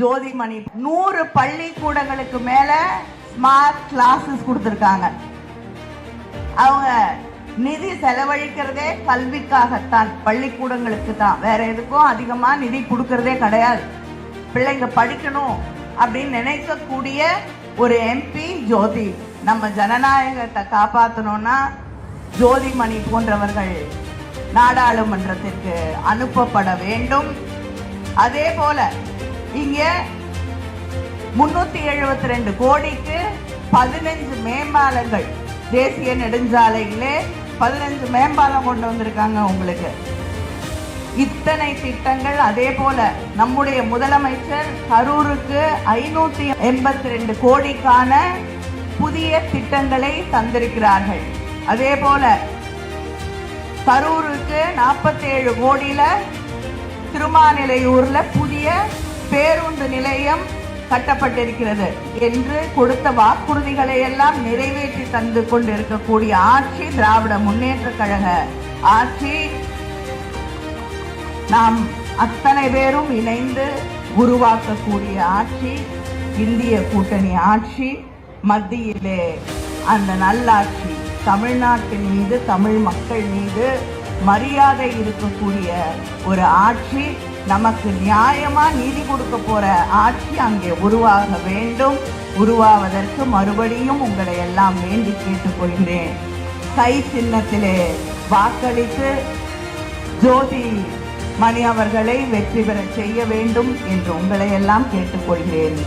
ஜோதிமணி நூறு பள்ளிக்கூடங்களுக்கு மேல smart classes கொடுத்துருக்காங்க. அவங்க நிதி செலவழிக்கிறதே கல்விக்காகத்தான். பள்ளிக்கூடங்களுக்கு தான். வேற எதுக்கும் அதிகமா நிதி கொடுக்கறதே கிடையாது. பிள்ளைங்க படிக்கணும் அப்படின்னு நினைக்கக்கூடிய ஒரு எம்பி ஜோதி நம்ம ஜனநாயகத்தை காப்பாற்றணும்னா ஜோதிமணி போன்றவர்கள் நாடாளுமன்றத்திற்கு அனுப்பப்பட வேண்டும். அதே போல இங்க முன்னூத்தி எழுபத்தி ரெண்டு கோடிக்கு பதினஞ்சு மேம்பாலங்கள் தேசிய நெடுஞ்சாலையிலே பதினஞ்சு மேம்பாலம் கொண்டு வந்திருக்காங்க உங்களுக்கு. இத்தனை திட்டங்கள் அதே போல நம்முடைய முதலமைச்சர் கரூருக்கு ஐநூத்தி எண்பத்தி ரெண்டு கோடிக்கான புதிய திட்டங்களை தந்திருக்கிறார்கள். அதே போல கரூருக்கு நாற்பத்தேழு கோடியில திருமாநிலையூர்ல புதிய பேருந்து நிலையம் கட்டப்பட்டிருக்கிறது என்று கொடுத்த வாக்குறுதிகளை எல்லாம் நிறைவேற்றி தந்து கொண்டிருக்கக்கூடிய ஆட்சி திராவிட முன்னேற்ற கழக ஆட்சி. நாம் அத்தனை பேரும் இணைந்து உருவாக்கக்கூடிய ஆட்சி இந்திய கூட்டணி ஆட்சி மத்தியிலே அந்த நல்லாட்சி தமிழ்நாட்டின் மீது தமிழ் மக்கள் மீது மரியாதை இருக்கக்கூடிய ஒரு ஆட்சி நமக்கு நியாயமா நீதி கொடுக்க போற ஆட்சி அங்கே உருவாக வேண்டும். உருவாவதற்கு மறுபடியும் உங்களை எல்லாம் வேண்டி கேட்டுக்கொள்கிறேன். கை சின்னத்திலே வாக்களித்து ஜோதி மணி அவர்களை வெற்றி பெற செய்ய வேண்டும் என்று உங்களை எல்லாம் கேட்டுக்கொள்கிறேன்.